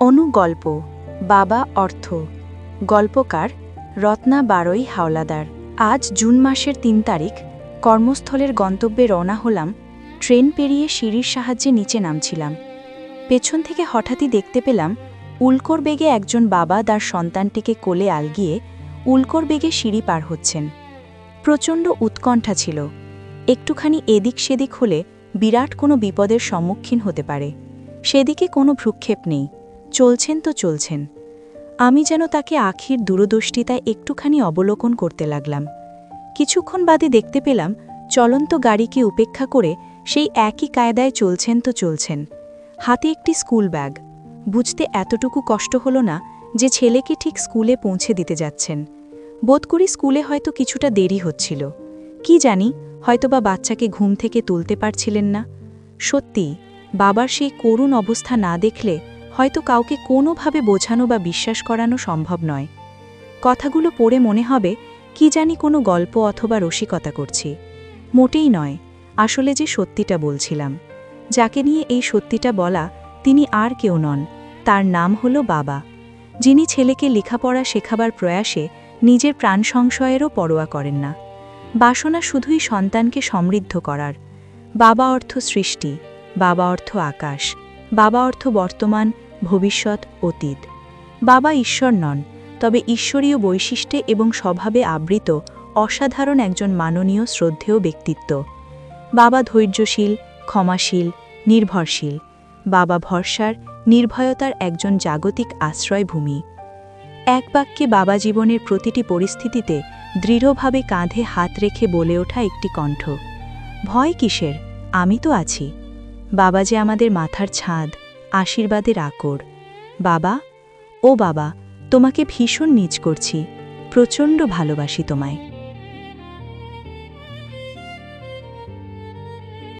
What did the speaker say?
অনুগল্প, বাবা অর্থ, গল্পকার রত্না বারোই হাওলাদার। আজ জুন মাসের তিন তারিখ, কর্মস্থলের গন্তব্যে রওনা হলাম, ট্রেন পেরিয়ে সিঁড়ির সাহায্যে নিচে নামছিলাম। পেছন থেকে হঠাৎই দেখতে পেলাম, উল্কোর বেগে একজন বাবা তার সন্তানটিকে কোলে আলগিয়ে উল্কোর বেগে সিঁড়ি পার হচ্ছেন। প্রচণ্ড উৎকণ্ঠা ছিল। একটুখানি এদিক সেদিক হলে বিরাট কোনো বিপদের সম্মুখীন হতে পারে। সেদিকে কোনো ভ্রুক্ষেপ নেই। চলছেন তো চলছেন। আমি যেন তাকে আখির দূরদৃষ্টিতায় একটুখানি অবলোকন করতে লাগলাম। কিছুক্ষণ বাদে দেখতে পেলাম চলন্ত গাড়িকে উপেক্ষা করে সেই একই কায়দায় চলছেন তো চলছেন। হাতে একটি স্কুল ব্যাগ। বুঝতে এতটুকু কষ্ট হলো না যে ছেলেকে ঠিক স্কুলে পৌঁছে দিতে যাচ্ছেন। বোধ করি স্কুলে হয়তো কিছুটা দেরি হচ্ছিল। কি জানি, হয়তোবা বাচ্চাকে ঘুম থেকে তুলতে পারছিলেন না। সত্যি বাবার সেই করুণ অবস্থা না দেখলে হয়তো কাউকে কোনোভাবে বোঝানো বা বিশ্বাস করানো সম্ভব নয়। কথাগুলো পড়ে মনে হবে, কি জানি কোনো গল্প অথবা রসিকতা করছি। মোটেই নয়, আসলে যে সত্যিটা বলছিলাম। যাকে নিয়ে এই সত্যিটা বলা, তিনি আর কেউ নন, তার নাম হলো বাবা। যিনি ছেলেকে লেখাপড়া শেখাবার প্রয়াসে নিজের প্রাণ সংশয়েরও পরোয়া করেন না। বাসনা শুধুই সন্তানকে সমৃদ্ধ করার। বাবা অর্থ সৃষ্টি, বাবা অর্থ আকাশ, বাবা অর্থ বর্তমান ভবিষ্যৎ, অতীত। বাবা ঈশ্বর নন, তবে ঈশ্বরীয় বৈশিষ্ট্যে এবং স্বভাবে আবৃত, অসাধারণ একজন মাননীয়, শ্রদ্ধেয় ব্যক্তিত্ব। বাবা ধৈর্যশীল, ক্ষমাশীল, নির্ভরশীল। বাবা ভরসার, নির্ভয়তার একজন জাগতিক আশ্রয়ভূমি। এক বাক্যে বাবা জীবনের প্রতিটি পরিস্থিতিতে দৃঢ়ভাবে কাঁধে হাত রেখে বলে ওঠা একটি কণ্ঠ। ভয় কিসের? আমি তো আছি। বাবা যে আমাদের মাথার ছাদ। আশীর্বাদের আকর। বাবা ও বাবা তোমাকে ভীষণ নিজ করছি প্রচণ্ড ভালোবাসি তোমায়।